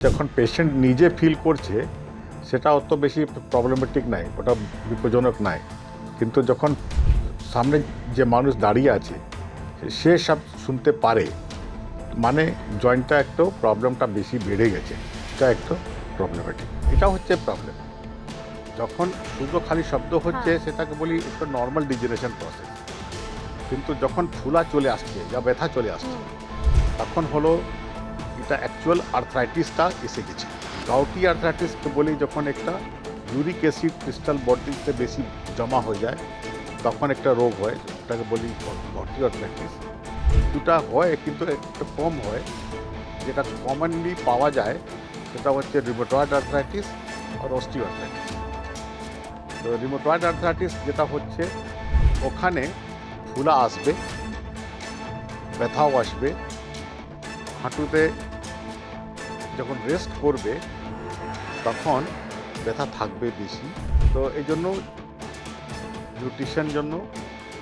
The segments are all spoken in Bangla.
যখন পেশেন্ট নিজে ফিল করছে সেটা অত বেশি প্রবলেমেটিক নাই ওটা বিপজ্জনক নাই। কিন্তু যখন সামনে যে মানুষ দাঁড়িয়ে আছে সে সব শুনতে পারে মানে জয়েন্টটা একটু প্রবলেমটা বেশি বেড়ে গেছে এটা একটু প্রবলেমেটিক এটা হচ্ছে প্রবলেম যখন শুধু খালি শব্দ হচ্ছে সেটাকে বলি একটু নর্মাল ডিজেনারেশন প্রসেস কিন্তু যখন ফুলা চলে আসছে বা ব্যথা চলে আসছে তখন হলো এটা অ্যাকচুয়াল আর্থ্রাইটিসটা এসে গেছে। গাউটি আর্থ্রাইটিসকে বলি যখন একটা ইউরিক অ্যাসিড ক্রিস্টাল বডিতে বেশি জমা হয়ে যায়, তখন একটা রোগ হয়, ওটাকে বলি গাউটি আর্থ্রাইটিস দুটা হয় কিন্তু একটু কম হয়। যেটা কমনলি পাওয়া যায়, সেটা হচ্ছে রিমোটয়েড আর্থ্রাইটিস আর অস্টিও আর্থ্রাইটিস তো রিমোটয়েড আর্থ্রাইটিস যেটা হচ্ছে, ওখানে ফুলা আসবে, ব্যথাও আসবে, হাঁটুতে যখন রেস্ট করবে, তখন ব্যথা থাকবে বেশি। তো এই জন্য নিউট্রিশন জন্য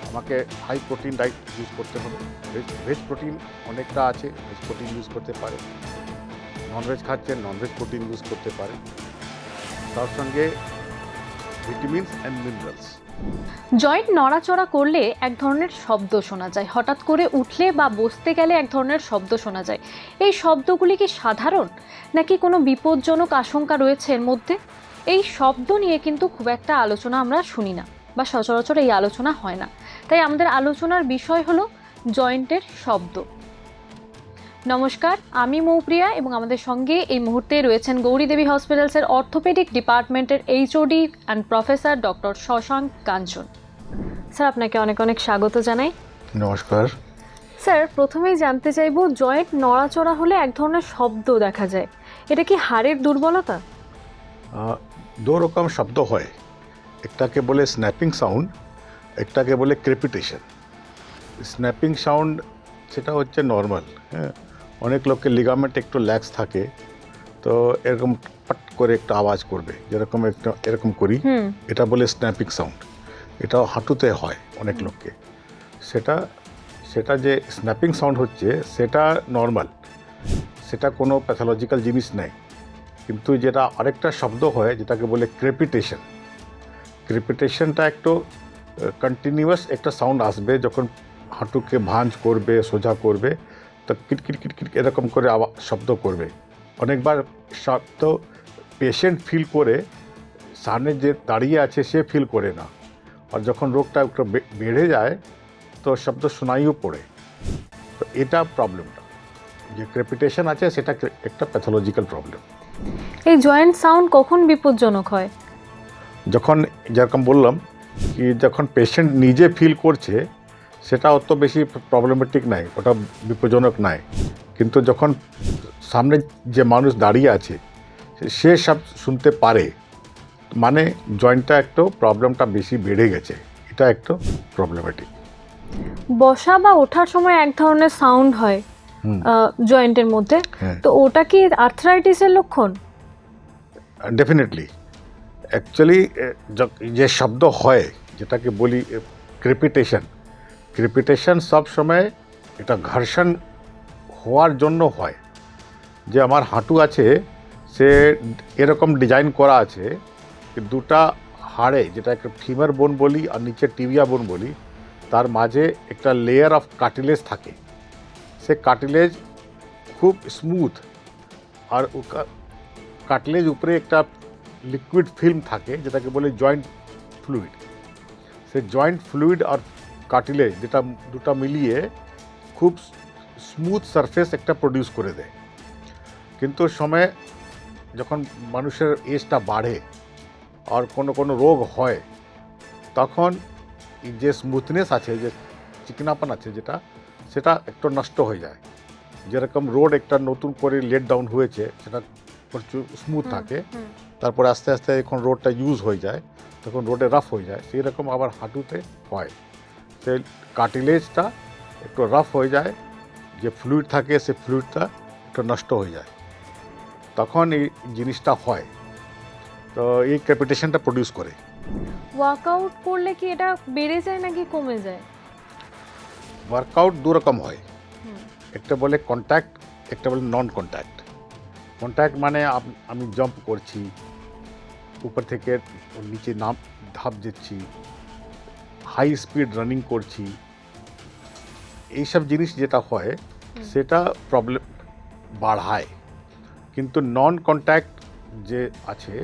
আমাকে হাই প্রোটিন ডাইট ইউজ করতে হবে। ভেজ ভেজ প্রোটিন অনেকটা আছে ভেজ প্রোটিন ইউজ করতে পারে। ননভেজ খাচ্ছেন ননভেজ প্রোটিন ইউজ করতে পারে। তার সঙ্গে ভিটামিনস অ্যান্ড মিনারেলস জয়েন্ট নড়াচড়া করলে এক ধরনের শব্দ শোনা যায়। হঠাৎ করে উঠলে বা বসতে গেলে এক ধরনের শব্দ শোনা যায়। এই শব্দগুলি কি সাধারণ, নাকি কোনো বিপজ্জনক আশঙ্কা রয়েছে এর মধ্যে? এই শব্দ নিয়ে কিন্তু খুব একটা আলোচনা আমরা শুনি না, বা সচরাচর এই আলোচনা হয় না। তাই আমাদের আলোচনার বিষয় হলো জয়েন্টের শব্দ। নমস্কার আমি মৌপ্রিয়া এবং আমাদের সঙ্গে এই মুহূর্তে রয়েছেন গৌরীদেবী হসপিটালসের অর্থোপেডিক ডিপার্টমেন্টের HOD and professor doctor Shashank Kanchan. Sir আপনাকে অনেক অনেক স্বাগত জানাই। নমস্কার। স্যার প্রথমেই জানতে চাইব জয়েন্ট নড়াচড়া হলে এক ধরনের শব্দ দেখা যায়। এটা কি হাড়ের দুর্বলতা? দু রকম শব্দ হয়। একটাকে বলে স্ন্যাপিং সাউন্ড একটাকে বলে ক্রেপিটেশন। স্ন্যাপিং সাউন্ড সেটা হচ্ছে নর্মাল হ্যাঁ। অনেক লোকের লিগামেন্ট একটু ল্যাক্স থাকে তো এরকম পট করে একটা আওয়াজ করবে যেরকম একটা এরকম করি। এটা বলে স্ন্যাপিং সাউন্ড এটাও হাঁটুতে হয় অনেক লোককে। সেটা সেটা যে স্ন্যাপিং সাউন্ড হচ্ছে সেটা নর্মাল সেটা কোনো প্যাথোলজিক্যাল জিনিস নেই। কিন্তু যেটা আরেকটা শব্দ হয় যেটাকে বলে ক্রেপিটেশন ক্রেপিটেশনটা একটু কন্টিনিউয়াস একটা সাউন্ড আসবে যখন হাঁটুকে ভাঁজ করবে সোজা করবে। তো কিটকিট কিটকিট এরকম করে আওয়া- শব্দ করবে। অনেকবার শব্দ পেশেন্ট ফিল করে সামনে যে দাঁড়িয়ে আছে সে ফিল করে না। আর যখন রোগটা একটু বেড়ে যায় তো শব্দ শোনাইও পড়ে। তো এটা প্রবলেমটা যে ক্রেপিটেশন আছে সেটা একটা প্যাথোলজিক্যাল প্রবলেম এই জয়েন্ট সাউন্ড কখন বিপজ্জনক হয়? যখন যেরকম বললাম কি যখন পেশেন্ট নিজে ফিল করছে সেটা অত বেশি প্রবলেমেটিক নাই ওটা বিপজ্জনক নাই। কিন্তু যখন সামনে যে মানুষ দাঁড়িয়ে আছে সে সব শুনতে পারে মানে জয়েন্টটা একটু প্রবলেমটা বেশি বেড়ে গেছে এটা একটু প্রবলেমেটিক বসা বা ওঠার সময় এক ধরনের সাউন্ড হয় জয়েন্টের মধ্যে। হ্যাঁ। তো ওটা কি আর্থ্রাইটিসের লক্ষণ? ডেফিনেটলি অ্যাকচুয়ালি যে শব্দ হয় যেটাকে বলি ক্রিপিটেশন ক্রিপিটেশন সব সময় এটা ঘর্ষণ হওয়ার জন্য হয়। যে আমার হাঁটু আছে, সে এরকম ডিজাইন করা আছে দুটা হাড়ে যেটা একটা ফিমার বোন বলি আর নিচে টিবিয়া বোন বলি, তার মাঝে একটা লেয়ার অফ কার্টিলেজ থাকে। সে কার্টিলেজ খুব স্মুথ আর কাটলেজ উপরে একটা লিকুইড ফিল্ম থাকে, যেটাকে বলে জয়েন্ট ফ্লুইড সে জয়েন্ট ফ্লুইড আর কার্টিলেজ যেটা দুটো মিলিয়ে খুব স্মুথ সারফেস একটা প্রডিউস করে দেয়। কিন্তু সময় যখন মানুষের এজটা বাড়ে আর কোনো কোনো রোগ হয় তখন যে স্মুথনেস আছে যে চিকনাপন আছে যেটা সেটা একটু নষ্ট হয়ে যায়। যেরকম রোড একটা নতুন করে লেট ডাউন হয়েছে সেটা প্রচুর স্মুথ থাকে। তারপরে আস্তে আস্তে যখন রোডটা ইউজ হয়ে যায় তখন রোডে রাফ হয়ে যায়। সেই রকম আবার হাঁটুতে হয়। সেই কার্টিলেজটা একটু রাফ হয়ে যায় যে ফ্লুইড থাকে সে ফ্লুইডটা একটু নষ্ট হয়ে যায়। তখন এই জিনিসটা হয়। তো এই ক্যাপিটেশনটা প্রডিউস করে। ওয়ার্কআউট করলে কি এটা বেড়ে যায় নাকি কমে যায়? ওয়ার্কআউট দু রকম হয়। একটা বলে কন্ট্যাক্ট একটা বলে নন কন্ট্যাক্ট কন্ট্যাক্ট মানে আমি জাম্প করছি উপর থেকে নিচে নাম ধাপ দিচ্ছি। হাই স্পিড রানিং করছি এইসব জিনিস যেটা হয় সেটা প্রবলেম বাড়ায়। কিন্তু নন কন্ট্যাক্ট যে আছে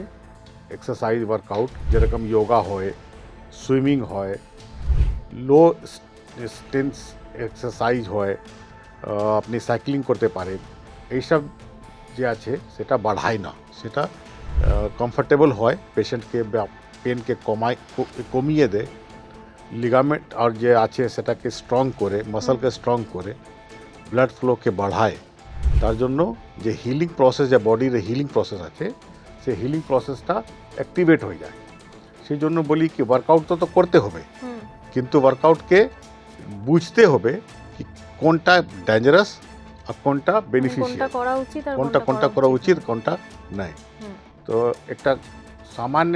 এক্সারসাইজ ওয়ার্কআউট যেরকম যোগা হয় সুইমিং হয় লো ডিস্টেন্স এক্সারসাইজ হয় আপনি সাইক্লিং করতে পারেন এইসব যে আছে সেটা বাড়ায় না। সেটা কমফর্টেবল হয় পেশেন্টকে পেনকে কমায় কমিয়ে দেয়। লিগামেন্ট আর যে আছে সেটাকে স্ট্রং করে মাসলকে স্ট্রং করে ব্লাড ফ্লোকে বাড়ায়। তার জন্য যে হিলিং প্রসেস যে বডির হিলিং প্রসেস আছে সেই হিলিং প্রসেসটা অ্যাক্টিভেট হয়ে যায়। সেই জন্য বলি কি ওয়ার্কআউট তো তো করতে হবে। কিন্তু ওয়ার্কআউটকে বুঝতে হবে কি কোনটা ডেঞ্জারাস আর কোনটা বেনিফিশিয়াল করা উচিত কোনটা কোনটা করা উচিত কোনটা নাই। তো একটা সামান্য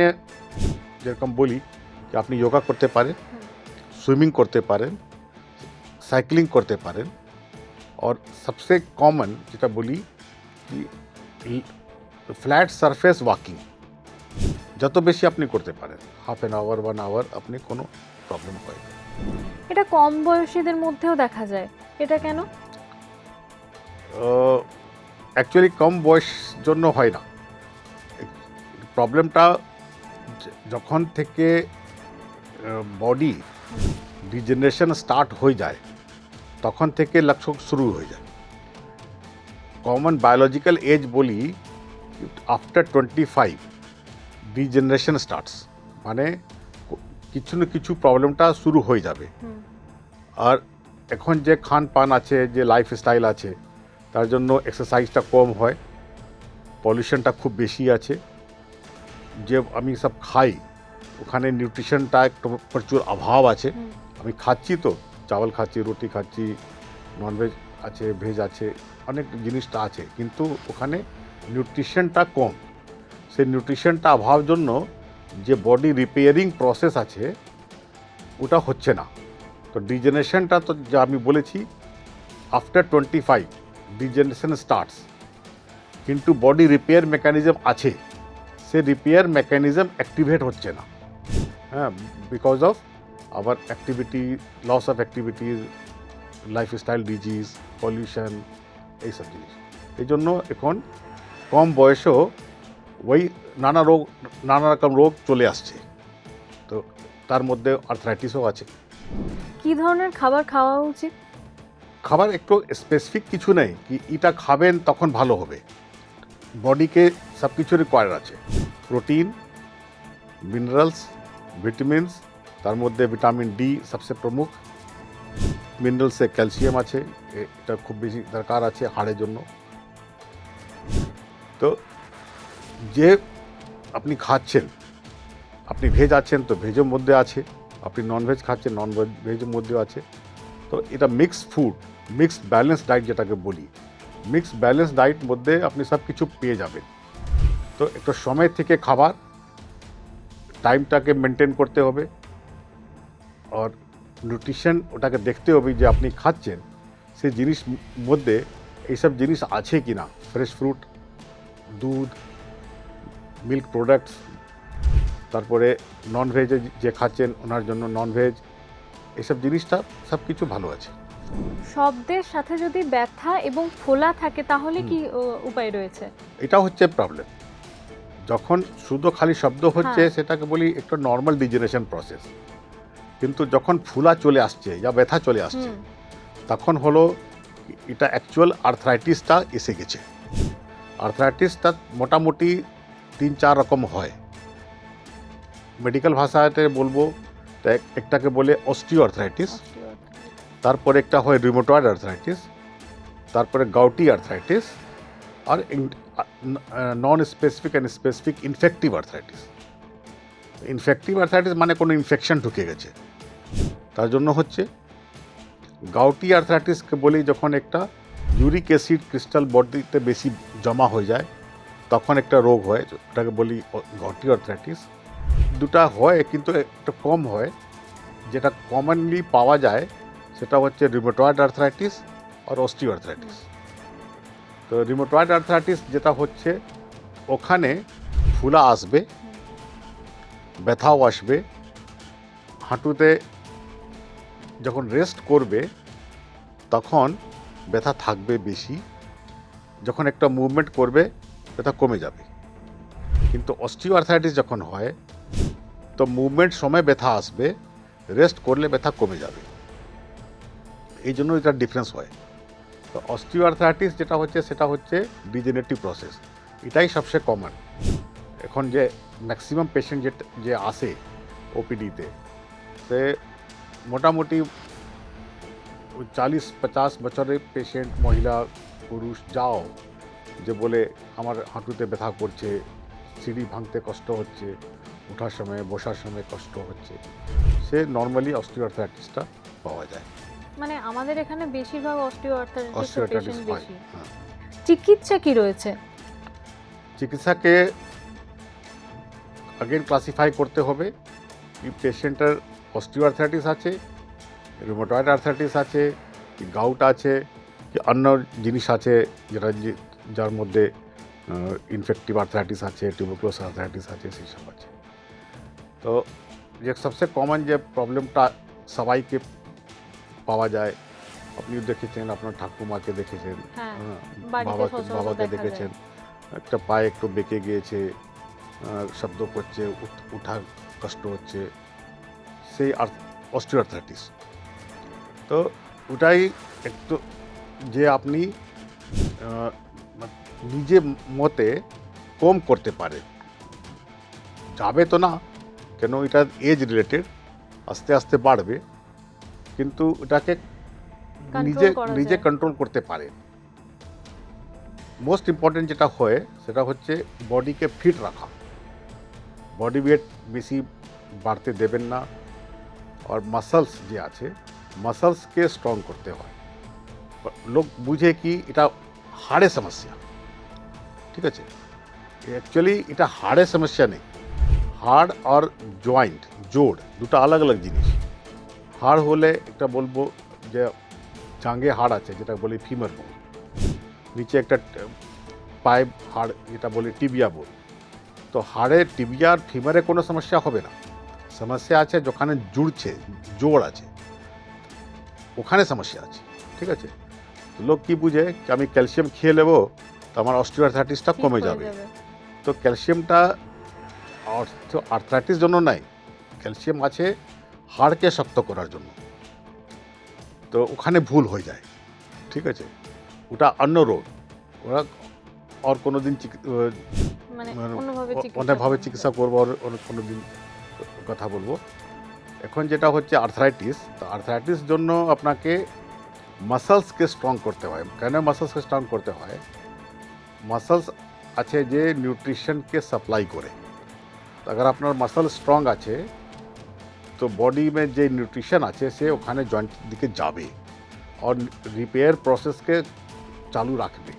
যেরকম বলি যে আপনি যোগা করতে পারেন। হুম। সুইমিং করতে পারেন সাইক্লিং করতে পারেন और सबसे कॉमन যেটা বলি কি ফ্ল্যাট সারফেস ওয়াকিং যত বেশি আপনি করতে পারেন half an hour one hour আপনি কোনো প্রবলেম হয় না এটা কম বয়সীদের মধ্যেও দেখা যায় এটা কেন অ্যাকচুয়ালি কম বয়স জন্য হয় না প্রবলেমটা যখন থেকে বডি ডিজেনারেশন স্টার্ট হয়ে যায় তখন থেকে লক্ষণ শুরু হয়ে যায়। কমন বায়োলজিক্যাল এজ বলি after twenty five degeneration starts মানে কিছু না কিছু প্রবলেমটা শুরু হয়ে যাবে। আর এখন যে খান পান আছে যে লাইফস্টাইল আছে তার জন্য এক্সারসাইজটা কম হয় পলিউশনটা খুব বেশি আছে। যে আমি সব খাই ওখানে নিউট্রিশনটা একটু প্রচুর অভাব আছে। আমি খাচ্ছি তো চাवल খাচ্ছি, রুটি খাচ্ছি ননভেজ আছে ভেজ আছে, অনেক জিনিসটা আছে। কিন্তু ওখানে নিউট্রিশনটা কম। সেই নিউট্রিশনটা অভাব জন্য যে বডি রিপেয়ারিং প্রসেস আছে, ওটা হচ্ছে না। তো ডিজেনারেশনটা তো যা আমি বলেছি after twenty five degeneration starts কিন্তু বডি রিপেয়ার মেকানিজম আছে। সে রিপেয়ার মেকানিজম অ্যাক্টিভেট হচ্ছে না। হ্যাঁ বিকজ অফ আবার activity loss of activities lifestyle disease pollution এইসব জিনিস। এই জন্য এখন কম বয়সেও ওই নানা রোগ নানা রকম রোগ চলে আসছে। তো তার মধ্যে আর্থ্রাইটিসও আছে। কি ধরনের খাবার খাওয়া উচিত? খাবার একটু স্পেসিফিক কিছু নেই কি এটা খাবেন তখন ভালো হবে। বডিকে সব কিছু রিকোয়ার আছে। প্রোটিন মিনারেলস ভিটামিনস তার মধ্যে ভিটামিন ডি সবচেয়ে প্রমুখ। মিনারেলসে ক্যালসিয়াম আছে এটা খুব বেশি দরকার আছে হাড়ের জন্য। তো যে আপনি খাচ্ছেন, আপনি ভেজ আছেন তো ভেজের মধ্যে আছে, আপনি নন ভেজ খাচ্ছেন নন ভেজ ভেজের মধ্যেও আছে। তো এটা mixed food mixed balance diet যেটাকে বলি মিক্সড ব্যালেন্স ডায়েট মধ্যে আপনি সব কিছু পেয়ে যাবেন। তো একটা সময় থেকে খাবার টাইমটাকে মেনটেন করতে হবে। আর নিউট্রিশন ওটাকে দেখতে হবে যে আপনি খাচ্ছেন সেই জিনিস মধ্যে এইসব জিনিস আছে কি না ফ্রেশ ফ্রুট দুধ মিল্ক প্রোডাক্টস তারপরে নন ভেজে যে খাচ্ছেন ওনার জন্য নন ভেজ এসব জিনিসটা সব কিছু ভালো আছে শব্দের সাথে যদি ব্যথা এবং ফোলা থাকে তাহলে কি উপায় রয়েছে? এটা হচ্ছে প্রবলেম যখন শুধু খালি শব্দ হচ্ছে হ্যাঁ। সেটাকে বলি একটা নর্মাল ডিজেনারেশন প্রসেস কিন্তু যখন ফুলা চলে আসছে যা ব্যথা চলে আসছে তখন হলো এটা অ্যাকচুয়াল আর্থ্রাইটিসটা এসে গেছে। আর্থ্রাইটিসটা মোটামুটি তিন চার রকম হয়। মেডিকেল ভাষাতে বলব একটাকে বলে অস্টিও আর্থ্রাইটিস তারপরে একটা হয় রিমোটয়েড আর্থ্রাইটিস তারপরে gouty arthritis R non specific and specific infective arthritis infective arthritis মানে কোনো ইনফেকশন ঢুকে গেছে। তার জন্য হচ্ছে গাউটি আর্থ্রাইটিসকে বলি যখন একটা ইউরিক অ্যাসিড ক্রিস্টাল বডিতে বেশি জমা হয়ে যায়, তখন একটা রোগ হয়, ওটাকে বলি গাউটি আর্থ্রাইটিস দুটা হয়, কিন্তু একটা কম হয়। যেটা কমনলি পাওয়া যায়, সেটা হচ্ছে রিমোটয়েড আর্থ্রাইটিস আর অস্টিও আর্থ্রাইটিস তো রিমোটয়েড আর্থারাইটিস যেটা হচ্ছে, ওখানে ফুলা আসবে, ব্যথাও আসবে, হাঁটুতে যখন রেস্ট করবে, তখন ব্যথা থাকবে বেশি, যখন একটা মুভমেন্ট করবে, ব্যথা কমে যাবে। কিন্তু অস্টিও আর্থারাইটিস যখন হয়, তো মুভমেন্ট সময় ব্যথা আসবে রেস্ট করলে ব্যথা কমে যাবে। এই জন্য এটা ডিফারেন্স হয়। তো অস্টিও যেটা হচ্ছে, সেটা হচ্ছে ডিজেনেটিভ প্রসেস এটাই সবচেয়ে কমন এখন যে ম্যাক্সিমাম পেশেন্ট যে আসে ওপিডিতে সে মোটামুটি চালিশ পচাশ বছরের পেশেন্ট মহিলা পুরুষ যাও যে বলে আমার হাঁটুতে ব্যথা করছে সিঁড়ি ভাঙতে কষ্ট হচ্ছে ওঠার সময় বসার সময় কষ্ট হচ্ছে সে নর্মালি অস্টিওআর্থাইটিসটা পাওয়া যায়। মানে আমাদের এখানে বেশিরভাগ অস্টিওআর্থাইটিস বেশি। হ্যাঁ। চিকিৎসা কি রয়েছে? চিকিৎসাকে আগেন ক্লাসিফাই করতে হবে কি পেশেন্টের অস্টিওআর্থাইটিস আছে রিমোটয়েড আর্থাইটিস আছে কি গাউট আছে কি অন্য জিনিস আছে যেটা যার মধ্যে ইনফেক্টিভ আর্থাইটিস আছে টিউবোক্লোস আর্থাইটিস আছে সেই সব আছে। তো যে সবচেয়ে কমন যে প্রবলেমটা সবাইকে পাওয়া যায় আপনিও দেখেছেন আপনার ঠাকুমাকে দেখেছেন হ্যাঁ হ্যাঁ, বাবাকে বাবাকে দেখেছেন একটা পায়ে একটু বেঁকে গিয়েছে শব্দ করছে উঠ- কষ্ট হচ্ছে সেই অস্টিওআর্থাইটিস। তো ওটাই একটু যে আপনি নিজে মতে কম করতে পারেন। যাবে তো না কেন এটা এজ রিলেটেড আস্তে আস্তে বাড়বে। কিন্তু এটাকে নিজে নিজে কন্ট্রোল করতে পারে। মোস্ট ইম্পর্টেন্ট যেটা হয় সেটা হচ্ছে বডিকে ফিট রাখা। বডি ওয়েট বেশি বাড়তে দেবেন না। আর মাসলস যে আছে মাসলসকে স্ট্রং করতে হয় লোক বুঝে কি এটা হাড়ের সমস্যা ঠিক আছে অ্যাকচুয়ালি এটা হাড়ের সমস্যা নেই হাড় আর জয়েন্ট জোড় দুটো আলাদা আলাদা জিনিস হাড় হলে একটা বলব যে জাঙ্গে হাড় আছে যেটা বলি ফিমার বোন নিচে একটা পাইপ হাড় যেটা বলি টিবিয়া বোন তো হাড়ে টিবিয়া ফিমারে কোনো সমস্যা হবে না সমস্যা আছে যেখানে জুড়ছে জোড় আছে ওখানে সমস্যা আছে ঠিক আছে লোক কি বুঝে কি আমি ক্যালসিয়াম খেয়ে নেব তো আমার অস্টিওআর্থাইটিসটা কমে যাবে তো ক্যালসিয়ামটা আর্থ্রাইটিস জন্য নাই ক্যালসিয়াম আছে হাড়কে শক্ত করার জন্য তো ওখানে ভুল হয়ে যায় ঠিক আছে ওটা অন্য রোগ ওরা আর কোনো দিন অনেকভাবে চিকিৎসা করব আর কোনো দিন কথা বলবো এখন যেটা হচ্ছে আর্থ্রাইটিস তো আর্থ্রাইটিস জন্য আপনাকে মাসলসকে স্ট্রং করতে হয় কেন মাসলসকে স্ট্রং করতে হয় মাসলস আছে যে নিউট্রিশনকে সাপ্লাই করে তো अगर আপনার মাসল স্ট্রং আছে তো বডি में যে নিউট্রিশন আছে সে ওখানে জয়েন্ট দিকে যাবে আর রিপেয়ার প্রসেসকে চালু রাখবে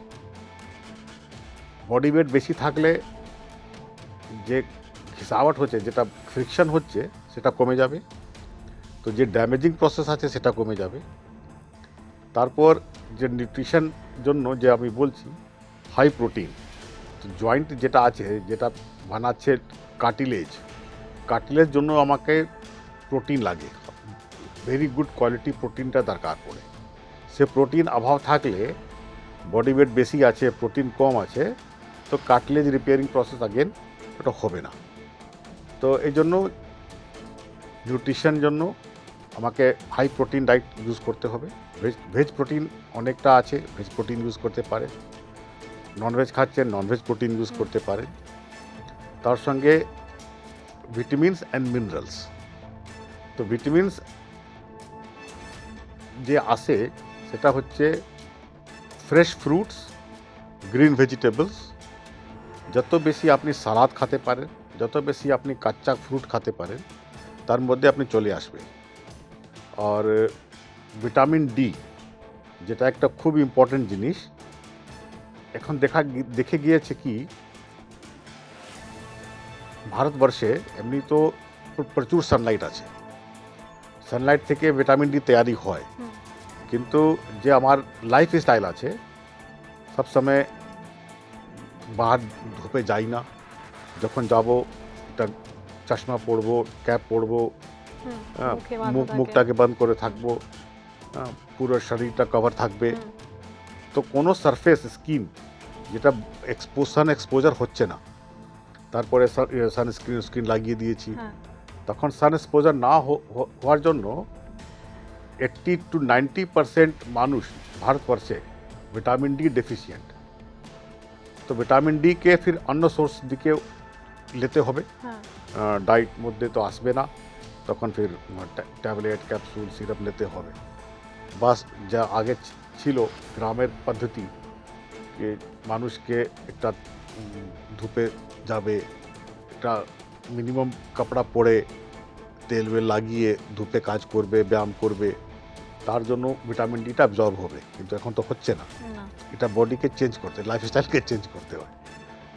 বডি ওয়েট বেশি থাকলে যে খিসাওয়াট হচ্ছে যেটা ফ্রিকশন হচ্ছে, সেটা কমে যাবে। তো যে ড্যামেজিং প্রসেস আছে, সেটা কমে যাবে। তারপর যে নিউট্রিশন জন্য যে আমি বলছি হাই প্রোটিন জয়েন্ট যেটা আছে, যেটা বানাচ্ছে কাটিলেজ কাটিলেজ জন্য আমাকে প্রোটিন লাগে। ভেরি গুড কোয়ালিটি প্রোটিনটা দরকার পড়ে। সে প্রোটিন অভাব থাকলে বডি ওয়েট বেশি আছে প্রোটিন কম আছে, তো কাটলেজ রিপেয়ারিং প্রসেস আগেন ওটা হবে না। তো এই জন্য নিউট্রিশন জন্য আমাকে হাই প্রোটিন ডায়েট ইউজ করতে হবে। ভেজ ভেজ প্রোটিন অনেকটা আছে ভেজ প্রোটিন ইউজ করতে পারে। ননভেজ খাচ্ছেন ননভেজ প্রোটিন ইউজ করতে পারে। তার সঙ্গে ভিটামিনস অ্যান্ড মিনারেলস তো ভিটামিনস যে আসে সেটা হচ্ছে ফ্রেশ ফ্রুটস গ্রিন ভেজিটেবলস যত বেশি আপনি সালাদ খেতে পারেন যত বেশি আপনি কাঁচা ফ্রুট খেতে পারেন তার মধ্যে আপনি চলে আসবেন। আর ভিটামিন ডি যেটা একটা খুব ইম্পর্টেন্ট জিনিস এখন দেখা দেখে গিয়েছে কি ভারতবর্ষে এমনি তো প্রচুর সানলাইট আছে। সানলাইট থেকে ভিটামিন ডি তৈরি হয়। কিন্তু যে আমার লাইফ স্টাইল আছে সব সময় বাহার ধূপে যাই না। যখন যাব একটা চশমা পরবো ক্যাপ পরবো হ্যাঁ, মুখ মুখটাকে বন্ধ করে থাকব হ্যাঁ, পুরো শরীরটা কভার থাকবে। তো কোনো সারফেস স্কিন যেটা এক্সপোসান এক্সপোজার হচ্ছে না। তারপরে সানস্ক্রিন স্ক্রিন লাগিয়ে দিয়েছি। হ্যাঁ, তখন সান এক্সপোজার না হওয়ার জন্য এইট্টি টু নাইনটি পারসেন্ট মানুষ ভারতবর্ষে ভিটামিন ডি ডেফিসিয়েন্ট তো ভিটামিন ডি কে ফির অন্য সোর্স দিকে নিতে হবে। হ্যাঁ, ডাইট মধ্যে তো আসবে না। তখন ফির ট্যাবলেট ক্যাপসুল সিরাপ নিতে হবে। বাস যা আগে ছিল গ্রামের পদ্ধতি যে মানুষকে একটা ধূপে যাবে একটা মিনিমাম কাপড়া পরে তেল বেল লাগিয়ে ধূপে কাজ করবে ব্যায়াম করবে তার জন্য ভিটামিন ডিটা অ্যাবজর্ব হবে। কিন্তু এখন তো হচ্ছে না, এটা বডিকে চেঞ্জ করতে লাইফস্টাইলকে চেঞ্জ করতে হয়।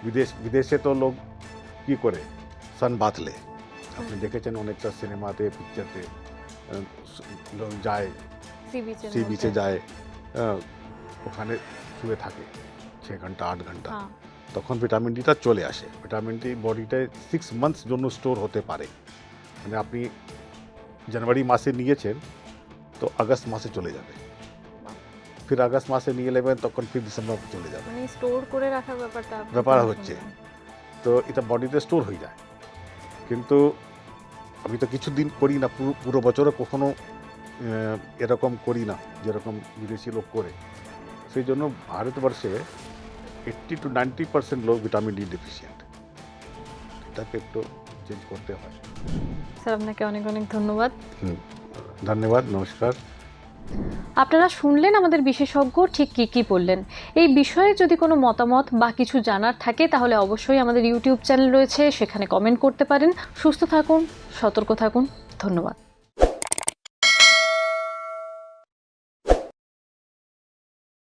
বিদেশ বিদেশে তো লোক কি করে? সান বাতলে আপনি দেখেছেন অনেকটা সিনেমাতে পিকচারতে লোক যায়। সি বিচে যায়। ওখানে শুয়ে থাকে ছ ঘণ্টা আট ঘণ্টা। হ্যাঁ, তখন ভিটামিন ডিটা চলে আসে। ভিটামিন ডি বডিতে সিক্স মান্থস জন্য স্টোর হতে পারে। মানে আপনি জানুয়ারি মাসে নিয়েছেন তো আগস্ট মাসে চলে যাবে। ফির আগস্ট মাসে নিয়ে নেবেন তখন ফির ডিসেম্বর চলে যাবে। মানে স্টোর করে রাখার ব্যাপারটা ব্যাপার হচ্ছে। তো এটা বডিতে স্টোর হয়ে যায়। কিন্তু আমি তো কিছু দিন করি না পুরো পুরো বছরে কখনো এরকম করি না যেরকম বিদেশি লোক করে। সেই জন্য ভারতবর্ষে এইট্টি টু নাইনটি পার্সেন্ট লোক ভিটামিন ডি ডেফিসিয়েন্ট। এটাকে একটু চেঞ্জ করতে হয়। স্যার আপনাকে অনেক অনেক ধন্যবাদ। হুম, ধন্যবাদ নমস্কার। আপনারা শুনলেন আমাদের বিশেষজ্ঞ ঠিক কী কী বললেন। এই বিষয়ে যদি কোনো মতামত বা কিছু জানার থাকে, তাহলে অবশ্যই আমাদের ইউটিউব চ্যানেল রয়েছে, সেখানে কমেন্ট করতে পারেন। সুস্থ থাকুন, সতর্ক থাকুন। ধন্যবাদ।